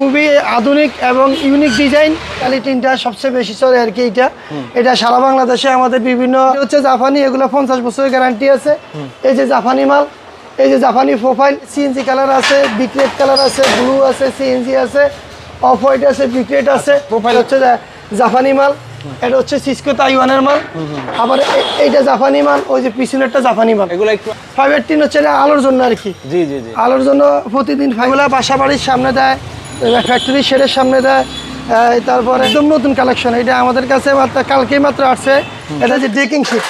খুবই আধুনিক এবং ইউনিক ডিজাইন কোয়ালিটিটা সবচেয়ে বেশি চলে আর কি এটা। এটা সারা বাংলাদেশে আমাদের বিভিন্ন হচ্ছে জাপানি এগুলো পঞ্চাশ বছরের গ্যারান্টি আছে। এই যে জাপানি মাল এই যে জাপানি প্রোফাইল সিএনজি কালার আছে বিক্রেট কালার আছে ব্লু আছে সিএনজি আছে অফ হোয়াইট আছে। বিক্রেট আছে প্রোফাইল হচ্ছে জা- জাপানি মাল এটা হচ্ছে সিসকো তাইওয়ানের মাল। আবার এইটা জাপানি মাল ওই যে পিছনেরটা জাপানি মাল। এগুলো একটু ফাইভ এইটিন হচ্ছে আলোর জন্য আর কি। জি জি জি। আলোর জন্য প্রতিদিন ফাইগুলা বাসা বাড়ির সামনে দেয় ফ্যাক্টরি শেডের সামনে দেয় তারপরে একদম নতুন কালেকশন এটা আমাদের কাছে মাত্র, কালকেই মাত্র আসছে। এটা যে ডেকিং শিট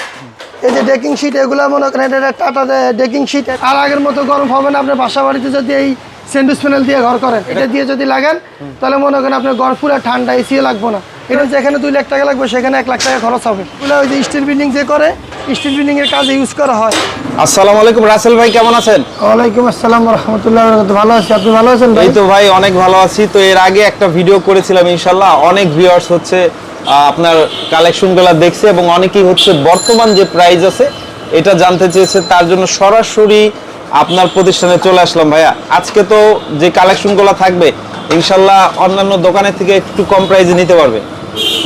এই যে ডেকিং শিট এগুলো মনে করেন এটা টাটা ডেকিং শিট আর আগের মতো গরম হবে না আপনার বাসা বাড়িতে যদি এই স্যান্ডউইচ প্যানেল দিয়ে ঘর করেন, এটা দিয়ে যদি লাগান, তাহলে মনে করেন আপনার ঘর পুরো ঠান্ডা এসিও লাগবে না। এটা যেখানে দুই লাখ টাকা লাগবে, সেখানে এক লাখ টাকা খরচ হবে। ওই যে স্টিল বিল্ডিং যে করে স্টিল বিল্ডিং এর কাজে ইউজ করা হয়। আসসালামু আলাইকুম রাসেল ভাই কেমন আছেন? ওয়ালাইকুম আসসালাম রহমতুল্লাহ ভালো আছি আপনি ভালো আছেন ভাই? এই তো ভাই অনেক ভালো আছি। তো এর আগে একটা ভিডিও করেছিলাম ইনশাল্লাহ অনেক ভিউয়ার্স হচ্ছে আপনার কালেকশনগুলো দেখছে এবং অনেকেই হচ্ছে বর্তমান যে প্রাইস আছে এটা জানতে চেয়েছে। তার জন্য সরাসরি আপনার প্রতিষ্ঠানে চলে আসলাম ভাইয়া। আজকে তো যে কালেকশনগুলো থাকবে ইনশাল্লাহ অন্যান্য দোকানের থেকে একটু কম প্রাইসে নিতে পারবে।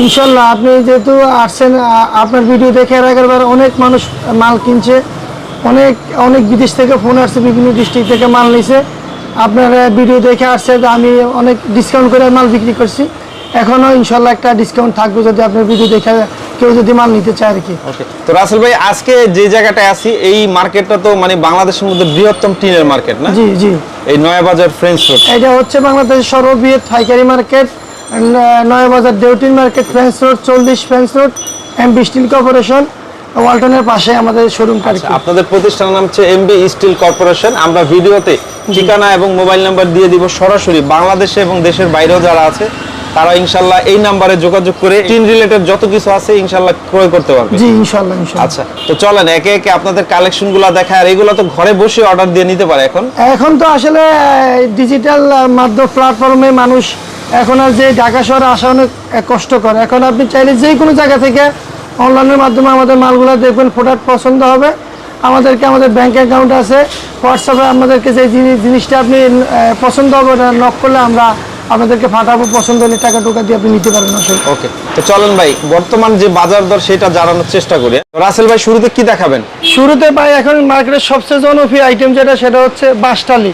ইনশাল্লাহ আপনি যেহেতু আসছেন আপনার ভিডিও দেখে আগের বার অনেক মানুষ মাল কিনছে। অনেক অনেক বিদেশ থেকে ফোন আসছে বিভিন্ন ডিস্ট্রিক্ট থেকে মাল নিছে। আপনারা ভিডিও দেখে আসছে যে আমি অনেক ডিসকাউন্ট করে মাল বিক্রি করছি। এখনও ইনশাল্লাহ একটা ডিসকাউন্ট থাকবে যদি আপনার ভিডিও দেখে কেউ যদি মাল নিতে চায় আর কি। ওকে তো রাসেল ভাই আজকে যে জায়গাটায় আছি এই মার্কেটটা তো মানে বাংলাদেশের মধ্যে বৃহত্তম টিনের মার্কেট না? জি জি। এই নয়াবাজার ফ্রেঞ্চ রোড এটা হচ্ছে বাংলাদেশের সর্ববৃহৎ পাইকারি মার্কেট নয়াবাজার দেউটিন মার্কেট ফ্রেন্স রোড চল্লিশ French road MB steel corporation ওয়ালটনের পাশে আমাদের শোরুমটা আপনাদের প্রতিষ্ঠানের নাম হচ্ছে এমবি স্টিল কর্পোরেশন আমরা ভিডিওতে ঠিকানা এবং মোবাইল নাম্বার দিয়ে দিব সরাসরি বাংলাদেশে এবং দেশের বাইরেও যারা আছে তারা ইনশাল্লাহ এই নাম্বারে যোগাযোগ করে টিন রিলেটেড যত কিছু আছে ইনশাল্লাহ ক্রয় করতে পারবে। জি ইনশাল্লাহ আচ্ছা তো চলেন একে একে আপনাদের কালেকশনগুলো দেখা আর এগুলো তো ঘরে বসে অর্ডার দিয়ে নিতে পারে এখন। এখন তো আসলে ডিজিটাল মাধ্যম প্ল্যাটফর্মে মানুষ এখন আর যে ঢাকা শহরে আসা অনেক কষ্টকর। এখন আপনি চাইলে যে কোনো জায়গা থেকে অনলাইনের মাধ্যমে আমাদের মালগুলো দেখবেন প্রোডাক্ট পছন্দ হবে। আমাদেরকে আমাদের ব্যাঙ্ক অ্যাকাউন্ট আছে। হোয়াটসঅ্যাপে আমাদেরকে যে জিনিস- জিনিসটা আপনি পছন্দ হবে ওটা নক করলে আমরা আপনাদেরকে ফাটাবো পছন্দ হলে টাকা টোকা দিয়ে আপনি নিতে পারবেন আসলে। ওকে তো চলেন ভাই বর্তমান যে বাজার দর সেটা জানানোর চেষ্টা করি। রাসেল ভাই শুরুতে কি দেখাবেন? শুরুতে পাই এখন মার্কেটের সবচেয়ে জনপ্রিয় আইটেম যেটা সেটা হচ্ছে বাসটালি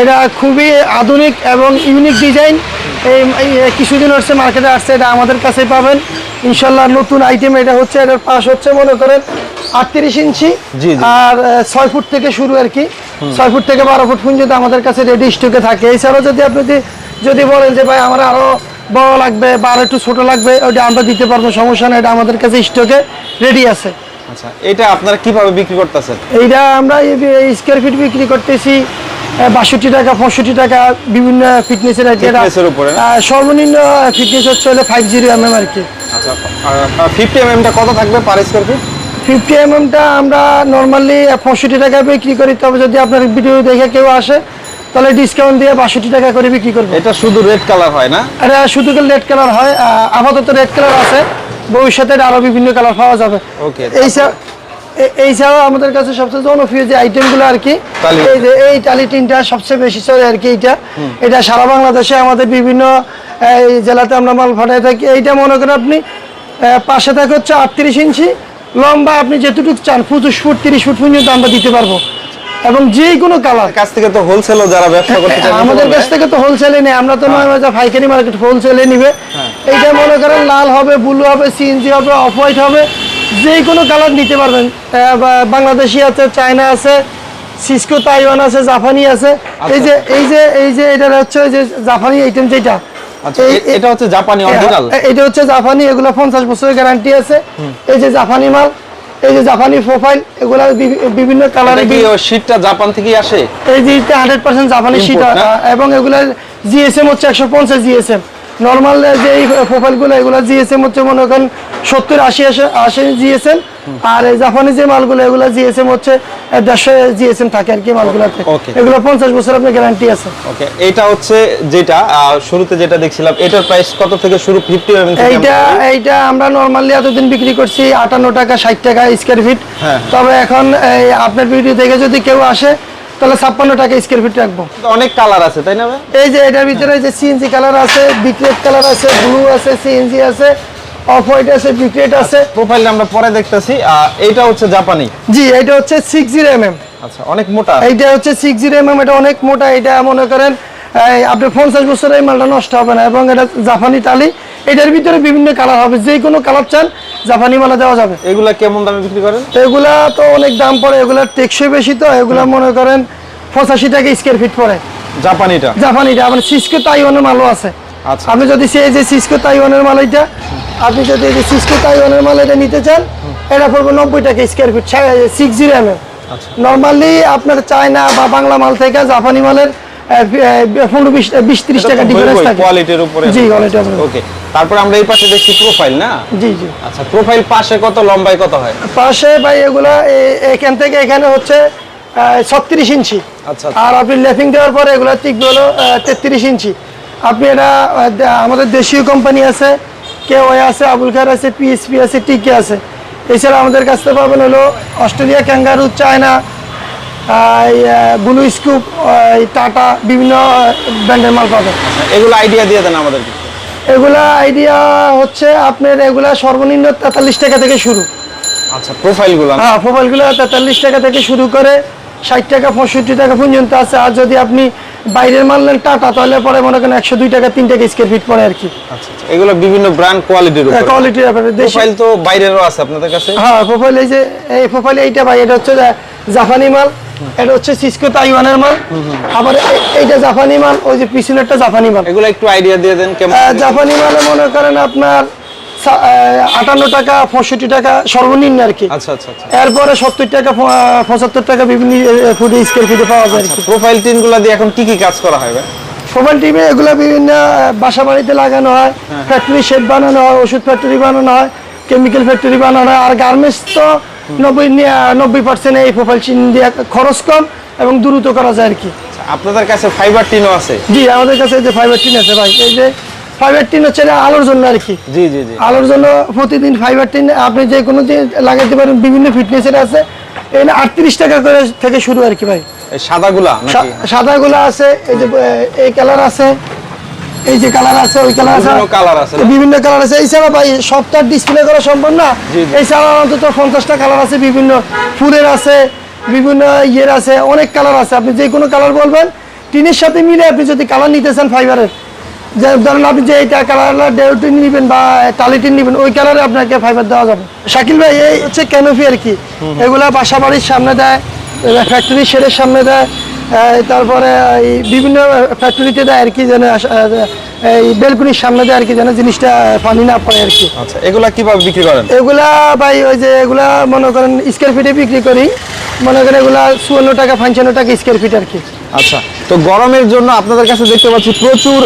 এটা খুবই আধুনিক এবং ইউনিক ডিজাইন এই কিছুদিন হচ্ছে মার্কেটে আসছে এটা আমাদের কাছে পাবেন। ইনশাল্লাহ নতুন আইটেম এটা হচ্ছে এটার পাশ হচ্ছে মনে করেন আটত্রিশ ইঞ্চি। আর ছয় ফুট থেকে শুরু আর কি। ছয় ফুট থেকে বারো ফুট পর্যন্ত আমাদের কাছে রেডি স্টকে থাকে। এছাড়াও যদি আপনি যদি- বলেন যে ভাই আমার আরও বড় লাগবে বা আরও একটু ছোট লাগবে ওটা আমরা দিতে পারব সমস্যা নেই এটা আমাদের কাছে স্টকে রেডি আছে। আচ্ছা এটা আপনারা কীভাবে বিক্রি করতেছেন? এইটা আমরা স্কোয়ার ফিট বিক্রি করতেছি। বাষট্টি টাকা পঁয়ষট্টি টাকা বিভিন্ন ফিটনেসের সর্বনিম্ন ফিটনেস হচ্ছে হলে ফাইভ জিরো এম এম আর কি। ফিফটি এম টা কত থাকবে per square feet fifty M এমটা আমরা নর্মালি পঁয়ষট্টি টাকা বিক্রি করি। তবে যদি আপনার ভিডিও দেখে কেউ আসে তাহলে ডিসকাউন্ট দিয়ে বাষট্টি টাকা করে বিক্রি করব। এটা শুধু রেড কালার হয় না? এটা শুধু রেড কালার হয় আপাতত রেড কালার আছে। ভবিষ্যতে এটা আরও বিভিন্ন কালার পাওয়া যাবে। Okay, এই এই ছাড়াও আমাদের কাছে সবচেয়ে জনপ্রিয় যে আইটেমগুলো আর কি এই যে এই টালি টিনটা সবচেয়ে বেশি চলে আর কি এটা এটা সারা বাংলাদেশে আমাদের বিভিন্ন এই জেলাতে আমরা মাল ফাটাই থাকি। এইটা মনে করেন আপনি পাশে থাকে হচ্ছে আটত্রিশ ইঞ্চি লম্বা আপনি যেটুকু চান পঁচিশ ফুট তিরিশ ফুট পর্যন্ত আমরা দিতে পারব। এবং যে কোনো কালার। কাছ থেকে তো হোলসেলও যারা ব্যবসা করতে চায় আমাদের কাছ থেকে তো হোলসেলে নেই আমরা তো নয় বাজার পাইকারি মার্কেট হোলসেলে নিবে। এইটা মনে করেন লাল হবে ব্লু হবে সিএনজি হবে অফ হোয়াইট হবে। যে কোনো কালার নিতে পারবেন। বাংলাদেশি আছে চায়না আছে সিসকো তাইওয়ান আছে জাপানি আছে। এই যে এই যে এই যে এটা হচ্ছে যে জাপানি আইটেম যেটা। আচ্ছা এটা হচ্ছে জাপানি অরিজিনাল এটা হচ্ছে জাপানি এগুলো পঞ্চাশ বছরের গ্যারান্টি আছে। এই যে জাপানি মাল এই যে জাপানি প্রোফাইল এগুলা বিভি- বিভিন্ন এটা কালারের কি ওই শীটটা জাপান থেকেই আসে? এই যে হান্ড্রেড পার্সেন্ট জাপানি শীত Import না? এবং এগুলো জিএসএম হচ্ছে একশো পঞ্চাশ জিএসএম নর্মাল যে এই প্রোফাইলগুলো এগুলো জিএসএম হচ্ছে মনে করেন সত্তর আশি আশি জিএসএম আর জাপানি যে মালগুলো এগুলো জিএসএম হচ্ছে দেড়শো জিএসএম থাকে আর কি মালগুলোতে। এগুলো পঞ্চাশ বছর আপনার গ্যারান্টি আছে। ওকে এটা হচ্ছে যেটা শুরুতে যেটা দেখছিলাম এটার প্রাইস কত থেকে শুরু? ফিফটি এইটা এইটা আমরা নর্মালি এতদিন বিক্রি করছি আটান্ন টাকা ষাট টাকা স্কোয়ার ফিট। তবে এখন আপনার ভিডিও দেখে যদি কেউ আসে তাহলে ছাপ্পান্ন টাকা স্কোয়ার ফিট রাখব। অনেক কালার আছে তাই না এই যে এটার ভিতরে যে সিএনজি কালার আছে বিক্রেট কালার আছে ব্লু আছে সিএনজি আছে অফ হোয়াইট আছে বিক্রেট আছে। প্রোফাইলটা আমরা পরে দেখতেছি আহ, এইটা হচ্ছে জাপানি? জি এটা হচ্ছে সিক্স জিরো এম এম আচ্ছা অনেক মোটা। এইটা হচ্ছে সিক্স জিরো এম এম এটা অনেক মোটা এটা মনে করেন আপনি পঞ্চাশ বছর এই মালটা নষ্ট হবে না এবং এটা জাপানি টালি এটার ভিতরে বিভিন্ন কালার হবে যে কোনো কালার চান জাপানি মালা দেওয়া যাবে। এগুলা কেমন দামে বিক্রি করেন? এগুলা তো অনেক দাম পড়ে এগুলা টেকসই বেশি তো এগুলা মনে করেন পঁচাশি টাকা স্কোয়ার ফিট পড়ে। জাপানিটা? জাপানিটা আবার সিসকো তাইওয়ানের মালও আছে। আচ্ছা। আপনি যদি সেই যে সিসকো তাইওয়ানের মাল এটা আপনি যদি এই যে সিসকো তাইওয়ানের মাল এটা নিতে চান এটা পড়বে নব্বই টাকা square feet six zero M M আচ্ছা। নর্মালি আপনার চায়না বা বাংলা মাল থেকে জাপানি মালের পনেরো বিশ বিশ ত্রিশ টাকা ডিফারেন্স থাকে। কোয়ালিটির উপরে জি কোয়ালিটির উপরে। ওকে তারপর আমরা এই পাশে দেখছি প্রোফাইল না? জি জি। আচ্ছা প্রোফাইল পাশে কত লম্বায় কত হয়? পাশে ভাই এগুলা এখান থেকে এখানে হচ্ছে ছত্রিশ ইঞ্চি। আচ্ছা আর আপনি লেফিং দেওয়ার পরে এগুলো টিকবে হলো তেত্রিশ ইঞ্চি। আপনি এটা আমাদের দেশীয় কোম্পানি আছে কেউ আছে আবুল খার আছে পিএসপি আছে টিকে আছে। এছাড়া আমাদের কাছ থেকে পাবেন হলো Australia kangaroo China blue scoop Tata বিভিন্ন ব্র্যান্ডের মাল পাবেন এগুলো আইডিয়া দিয়ে দেন আমাদেরকে। এগুলা আইডিয়া হচ্ছে আপনার এগুলা সর্বনিম্ন তেতাল্লিশ টাকা থেকে শুরু। আচ্ছা প্রোফাইলগুলো হ্যাঁ মোবাইলগুলো তেতাল্লিশ টাকা থেকে শুরু করে ষাট টাকা পঁয়ষট্টি টাকা পর্যন্ত আছে। আর যদি আপনি বাইরের মাল নেন টাটা তাহলে পরে মনে করেন একশো দুই টাকা তিন টাকা স্কোয়ার ফিট পড়ে আর কি। আচ্ছা আচ্ছা। এগুলো বিভিন্ন ব্র্যান্ড কোয়ালিটির দেশি প্রোফাইল তো বাইরেরও আছে আপনাদের কাছে। হ্যাঁ প্রোফাইল এই যে এই প্রোফাইল এইটা ভাই এটা হচ্ছে জাপানি মাল। এটা হচ্ছে সিসকো তাইওয়ানের মাল আবার এইটা জাপানি মাল ওই যে পিছনেরটা জাপানি মাল। এগুলো একটু আইডিয়া দিয়ে দেন কেমন জাপানি মালে মনে করেন আপনার আটান্ন টাকা পঁয়ষট্টি টাকা সর্বনিম্ন আর কি। আচ্ছা আচ্ছা আচ্ছা। এরপরে সত্তর টাকা পঁচাত্তর টাকা বিভিন্ন ফুটে স্কোয়ার ফিটে পাওয়া যায় প্রোফাইল টিনগুলো দিয়ে এখন কি কি কাজ করা হয় মোবাইল টিভি এগুলো বিভিন্ন বাসা বাড়িতে লাগানো হয় ফ্যাক্টরি শেড বানানো হয় ওষুধ ফ্যাক্টরি বানানো হয় কেমিক্যাল ফ্যাক্টরি বানানো হয় আর গার্মেন্টস তো নব্বই নব্বই পার্সেন্ট এই প্রোফাইল চিন দিয়ে খরচ কম এবং দ্রুত করা যায় আর কি। আচ্ছা, আপনাদের কাছে ফাইবার টিনও আছে? জি আমাদের কাছে যে ফাইবার টিন আছে ভাই এই যে ফাইবার টিন হচ্ছে আলোর জন্য আর কি। জি জি জি। আলোর জন্য প্রতিদিন ফাইবার টিন আপনি যে কোনো দিন লাগাইতে পারেন বিভিন্ন ফিটনেসের আছে। এখানে আটত্রিশ টাকা করে থেকে শুরু আর কি ভাই। সাদাগুলা সাদা গুলো আছে এই যে এই কালার আছে। এই যে কালার আছে ওই কালার আছে। বিভিন্ন কালার আছে না? বিভিন্ন কালার আছে। এছাড়া ভাই সবটা ডিসপ্লে করা সম্ভব না? জি। এছাড়া অন্তত পঞ্চাশটা কালার আছে বিভিন্ন ফুলের আছে বিভিন্ন ইয়ের আছে অনেক কালার আছে। আপনি যে কোনো কালার বলবেন টিনের সাথে মিলে আপনি যদি কালার নিতে চান ফাইবারের যে ধরেন আপনি যে এইটা কালার ডেউটিন নেবেন বা টালিটিন নেবেন ওই কালারে আপনাকে ফাইবার দেওয়া যাবে। শাকিল ভাই এই হচ্ছে ক্যানোফি আর কি। এগুলা বাসা বাড়ির সামনে দেয় ফ্যাক্টরি শেডের সামনে দেয় এই তারপরে এই বিভিন্ন ফ্যাক্টরিতে দেয় আর কি যেন এই বেলকুনির সামনে দেয় আর কি যেন জিনিসটা পানি না পড়ে আর কি। আচ্ছা এগুলা কীভাবে বিক্রি করেন? এগুলা ভাই ওই যে এগুলা মনে করেন স্কোয়ার ফিটে বিক্রি করি। মনে করেন এগুলা চুয়ান্ন টাকা পঞ্চান্ন টাকা স্কোয়ার ফিট আর কি। আচ্ছা তো গরমের জন্য আপনাদের কাছে দেখতে পাচ্ছি প্রচুর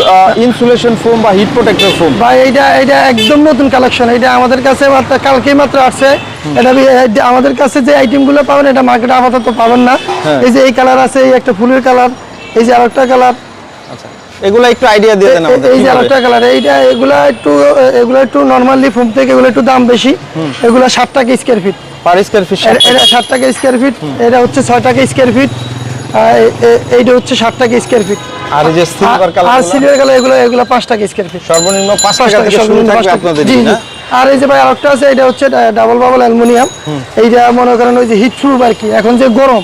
ইনসুলেশন ফোম বা হিট প্রোটেক্টর ফোম ভাই এইটা এটা একদম নতুন কালেকশন এটা আমাদের কাছে মাত্র কালকেই মাত্র আসছে। এটা আমাদের কাছে যে আইটেমগুলো পাবেন এটা মার্কেটে আপাতত পাবেন না। হ্যাঁ। এই যে এই কালার আছে এই একটা ফুলের কালার এই যে আরেকটা কালার একটু আইডিয়া দিয়ে দেন আমাদের এই যে আরেকটা কালার এইটা এগুলা একটু এগুলো একটু নর্মালি ফোম থেকে এগুলো একটু দাম বেশি। এগুলো ষাট টাকা square feet per square feet এটা টাকা স্কোয়ার ফিট এটা হচ্ছে ছয় টাকা স্কোয়ার ফিট এইটা হচ্ছে ষাট টাকা স্কোয়ার ফিট আর যে সিলভার আর কালার সিলভার কালার এগুলো এগুলো পাঁচ টাকা স্কোয়ার ফিট সর্বনিম্ন টাকা টাকা থেকে শুরু থাকবে আপনাদের জি, জি। না? আর এই যে ভাই আরেকটা আছে এটা হচ্ছে ডাবল বাবল অ্যালুমিনিয়াম এইটা মনে করেন ওই যে হিট প্রুফ আর কি। এখন যে গরম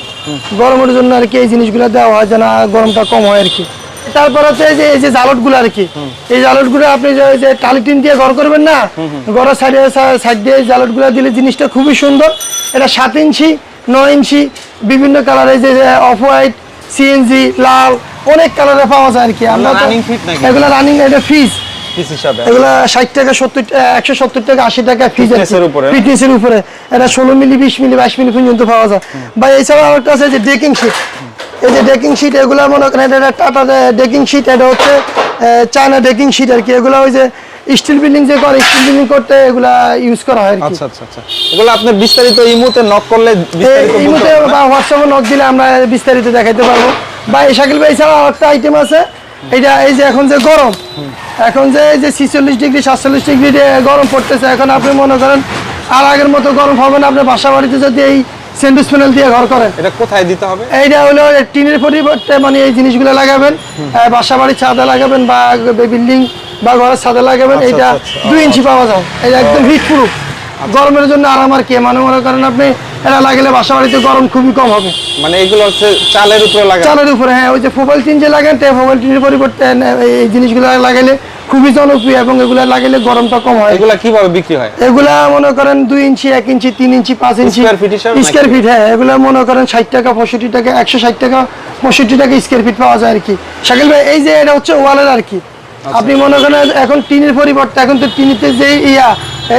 গরমের জন্য আর কি এই জিনিসগুলো দেওয়া হয় যেন গরমটা কম হয় আর কি। তারপর হচ্ছে এই যে এই যে জালটগুলো আর কি। এই জালটগুলো আপনি যে টালিটিন দিয়ে ঘর করবেন না ঘরের সাইডে সাইড দিয়ে জালটগুলো দিলে জিনিসটা খুবই সুন্দর। এটা সাত ইঞ্চি নয় ইঞ্চি বিভিন্ন কালারের যে অফ হোয়াইট সিএনজি লাল অনেক কালারে পাওয়া যায় আর কি। আমরা? এগুলো রানিং এটা ফিজ পিস হিসাবে। এগুলা ষাট টাকা সত্তর একশো সত্তর টাকা আশি টাকা ফিজ Fitness-এর উপরে? ফিটনেসের উপরে। এটা ষোলো মিলি বিশ মিলি বাইশ মিলি পর্যন্ত পাওয়া যায়। বা এছাড়া আরেকটা আছে যে ডেকিং শিট এই যে ডেকিং শিট এগুলা মনে করেন এটা টাটা ডেকিং শিট এটা হচ্ছে চায়না ডেকিং শিট আর কি। এগুলা ওই যে স্টিল বিল্ডিং যে করে স্টিল বিল্ডিং করতে এগুলা ইউজ করা হয় আর কি। আচ্ছা আচ্ছা আচ্ছা। এগুলো আপনি বিস্তারিত ইমুতে নক করলে বিস্তারিত এই মুহূর্তে বা হোয়াটসঅ্যাপে নক দিলে আমরা বিস্তারিত দেখাইতে পারব। বা এই শাকিল ভাই এছাড়া আরেকটা আইটেম আছে। এটা এই যে এখন যে গরম এখন যে এই যে ছিচল্লিশ ডিগ্রি সাতচল্লিশ ডিগ্রি গরম পড়তেছে এখন আপনি মনে করেন আর আগের মতো গরম হবে না আপনার বাসা বাড়িতে যদি এই সেন্ডুস প্যানেল দিয়ে ঘর করেন। এটা কোথায় দিতে হবে? এইটা হলো টিনের পরিবর্তে মানে এই জিনিসগুলো লাগাবেন বাসা বাড়ির ছাদে লাগাবেন বা বিল্ডিং বা ঘরের ছাদে লাগাবেন আচ্ছা, এটা আচ্ছা, আচ্ছা। দুই ইঞ্চি পাওয়া যায়। এটা একদম হিট প্রুফ গরমের জন্য আরাম আর কি মানে মনে করেন আপনি এটা লাগালে বাসা বাড়িতে গরম খুবই কম হবে। মানে এগুলো হচ্ছে চালের উপরে লাগা চালের উপরে হ্যাঁ ওই যে মোবাইল টিন যে লাগান তে মোবাইল টিনের পরিবর্তে এই জিনিসগুলো লাগালে খুবই জনপ্রিয় এবং এগুলো লাগালে গরমটা কম হয়। এগুলা কীভাবে বিক্রি হয়? এগুলা মনে করেন দুই ইঞ্চি এক ইঞ্চি তিন ইঞ্চি পাঁচ ইঞ্চি? স্কোয়ার ফিট হ্যাঁ এগুলা মনে করেন ষাট টাকা পঁয়ষট্টি টাকা একশো ষাট টাকা পঁয়ষট্টি টাকা স্কোয়ার ফিট পাওয়া যায় আর কি। শাকিল ভাই এই যে এটা হচ্ছে ওয়ালের আর কি। আপনি মনে করেন এখন টিনের পরিবর্তে এখন তো টিনিতে যে ইয়া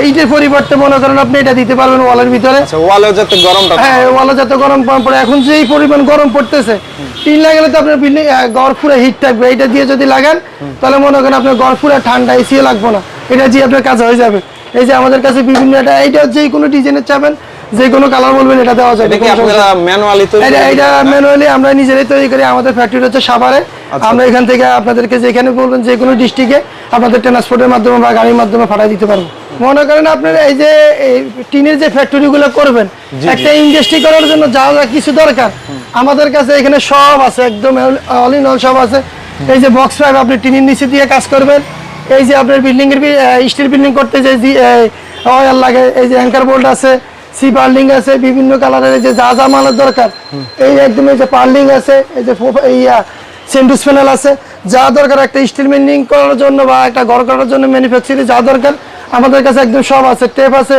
ইটের পরিবর্তে মনে করেন আপনি এটা দিতে পারবেন ওয়ালের ভিতরে। আচ্ছা ওয়ালেও যাতে গরমটা হ্যাঁ ওয়ালে যাতে গরম পড়ে। এখন যে এই পরিমাণ গরম পড়তেছে টিন লাগালে তো আপনার বিল্ডিং গড় ফুরে হিট থাকবে এটা দিয়ে যদি লাগান তাহলে মনে করেন আপনার গড় ফুরে ঠান্ডা এসিও লাগবে না। এটা দিয়ে আপনার কাজ হয়ে যাবে। এই যে আমাদের কাছে বিভিন্ন এটা এইটা যে কোনো ডিজাইনের চাবেন যে কোনো কালার বলবেন এটা দেওয়া যাবে। এটা ম্যানুয়ালি এটা? ম্যানুয়ালি আমরা নিজেরাই তৈরি করি। আমাদের ফ্যাক্টরি হচ্ছে সাভারে। আচ্ছা। আমরা এখান থেকে আপনাদেরকে যেখানে বলবেন যে কোনো ডিস্ট্রিক্টে আপনাদের ট্রান্সপোর্টের মাধ্যমে বা গাড়ির মাধ্যমে পাঠিয়ে দিতে পারব। মনে করেন আপনার এই যে টিনের যে ফ্যাক্টরিগুলো করবেন একটা ইন্ডাস্ট্রি করার জন্য যা যা কিছু দরকার আমাদের কাছে এখানে সব আছে একদম অল ইন অল সব আছে। এই যে বক্স পাইপ আপনি টিনের নিচে দিয়ে কাজ করবেন এই যে আপনার বিল্ডিং এর স্টিল বিল্ডিং করতে যে অয়েল লাগে এই যে অ্যাঙ্কার বোল্ট আছে সি পার্লিং আছে বিভিন্ন কালারের যে যা যা মালের দরকার এই একদম এই যে পার্লিং আছে এই যে এই সেন্ডুস প্যানেল আছে। যা দরকার একটা স্টিল মেন্ডিং করার জন্য বা একটা ঘর করার জন্য ম্যানুফ্যাকচারিং যা দরকার। আমাদের কাছে একদম সব আছে। টেপ আছে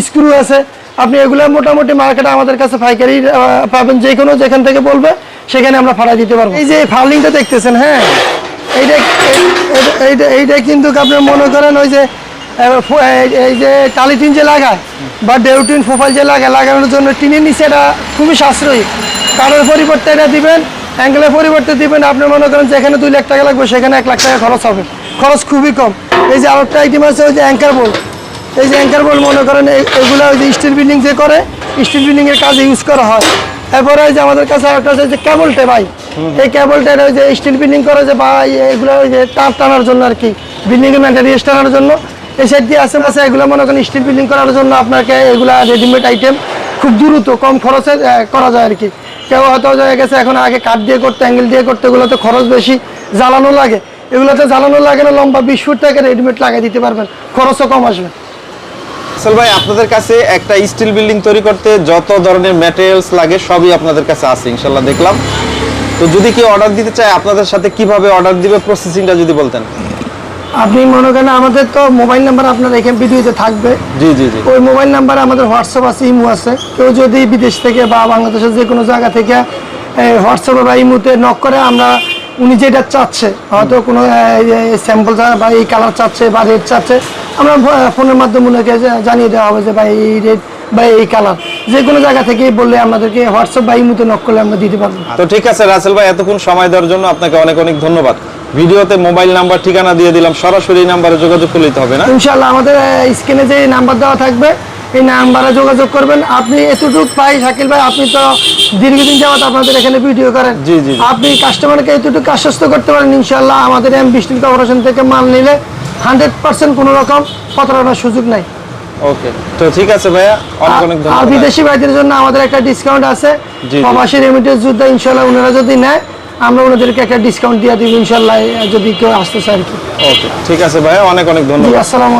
স্ক্রু আছে। আপনি এগুলো মোটামুটি মার্কেটে আমাদের কাছে পাইকারি আহ, পাবেন যে কোনো যেখান থেকে বলবে সেখানে আমরা ফাড়াই দিতে পারব। এই যে ফার্লিংটা দেখতেছেন হ্যাঁ? এইটা এইটা- এইটা কিন্তু আপনি মনে করেন ওই যে এই- যে টালি টিন যে লাগায় বা ডেউটিন প্রোফাইল যে লাগায় লাগানোর জন্য টিনের নিচে এটা খুবই সাশ্রয়ী। কারোর পরিবর্তে এটা দিবেন অ্যাঙ্গেলের পরিবর্তে দিবেন, আপনি মনে করেন যেখানে দুই লাখ টাকা লাগবে, সেখানে এক লাখ টাকা খরচ হবে। খরচ খুবই কম। এই যে আরেকটা আইটেম আছে, ওই যে অ্যাঙ্কার বোল্ট এই যে অ্যাঙ্কার বোল্ট মনে করেন এগুলো ওই যে স্টিল বিল্ডিং যে করে স্টিল বিল্ডিং এর কাজে ইউজ করা হয়। এরপরে ওই যে আমাদের কাছে আরেকটা আছে, যে কেবলটা ভাই। এই কেবলটা ওই যে স্টিল বিল্ডিং করে যে বা এগুলো ওই যে তার টানার জন্য আর কি বিল্ডিং এর ম্যাটেরিয়ালস টানার জন্য। এই সাইড দিয়ে আছে আছে এগুলো মনে করেন স্টিল বিল্ডিং করার জন্য আপনাকে এগুলা রেডিমেড আইটেম খুব দ্রুত কম খরচে করা যায় আর কি। কেউ হয়তো হয়ে গেছে, এখন আগে কাঠ দিয়ে করতে, অ্যাঙ্গেল দিয়ে করতে, এগুলোতে খরচ বেশি, জ্বালানো লাগে। এগুলোতে জ্বালানো লাগে না, লম্বা বিশ ফুট থেকে রেডিমেড লাগিয়ে দিতে পারবেন, খরচও কম আসবে। আসল ভাই, আপনাদের কাছে একটা স্টিল বিল্ডিং তৈরি করতে যত ধরনের ম্যাটেরিয়ালস লাগে, সবই আপনাদের কাছে আছে, ইনশাল্লাহ দেখলাম। তো যদি কেউ অর্ডার দিতে চায়, আপনাদের সাথে কীভাবে অর্ডার দিবে প্রসেসিংটা যদি বলতেন। আপনি মনে করেন আমাদের তো মোবাইল নাম্বার আপনার এখানে ভিডিওতে থাকবে। জি জি জি। ওই মোবাইল নাম্বারে আমাদের হোয়াটসঅ্যাপ আছে ইমো আছে। কেউ যদি বিদেশ থেকে বা বাংলাদেশের যে কোনো জায়গা থেকে হোয়াটসঅ্যাপে বা ইমোতে নক করে আমরা উনি যেটা চাচ্ছে হয়তো কোনো স্যাম্পল বা এই কালার চাচ্ছে বা রেট চাচ্ছে আমরা ফোনের মাধ্যমে ওনাকে জানিয়ে দেওয়া হবে যে ভাই এই রেট বা এই কালার যে কোনো জায়গা থেকে বললে আমাদেরকে হোয়াটসঅ্যাপ বা ইমোতে নক করলে আমরা দিতে পারব। তো ঠিক আছে রাসেল ভাই এতক্ষণ সময় দেওয়ার জন্য আপনাকে অনেক অনেক ধন্যবাদ। ভিডিওতে মোবাইল নাম্বার ঠিকানা দিয়ে দিলাম। সরাসরি নাম্বারে যোগাযোগ করলে হবে না? ইনশাল্লাহ আমাদের স্ক্রিনে যে নাম্বার দেওয়া থাকবে এই নাম্বারে যোগাযোগ করবেন। আপনি এতটুকু পাই শাকিল ভাই আপনি তো দীর্ঘদিন যাবত আপনাদের এখানে ভিডিও করেন। জি, জি। আপনি কাস্টমারকে এতটুকু আশ্বস্ত করতে পারেন ইনশাল্লাহ আমাদের এম বিস্টিল কর্পোরেশন থেকে মাল নিলে হান্ড্রেড পার্সেন্ট কোনো রকম প্রতারণার সুযোগ নাই। ওকে তো ঠিক আছে ভাইয়া অনেক আর- অনেক আর বিদেশি ভাইদের জন্য আমাদের একটা ডিসকাউন্ট আছে। প্রবাসী রেমিটেন্স যোদ্ধা ইনশাল্লাহ ওনারা যদি নেয় আমরা ওনাদেরকে একটা ডিসকাউন্ট দিয়ে দিব ইনশাল্লাহ যদি কেউ আসতে চায় আর কি। ওকে ঠিক আছে ভাই অনেক অনেক ধন্যবাদ। আসসালাম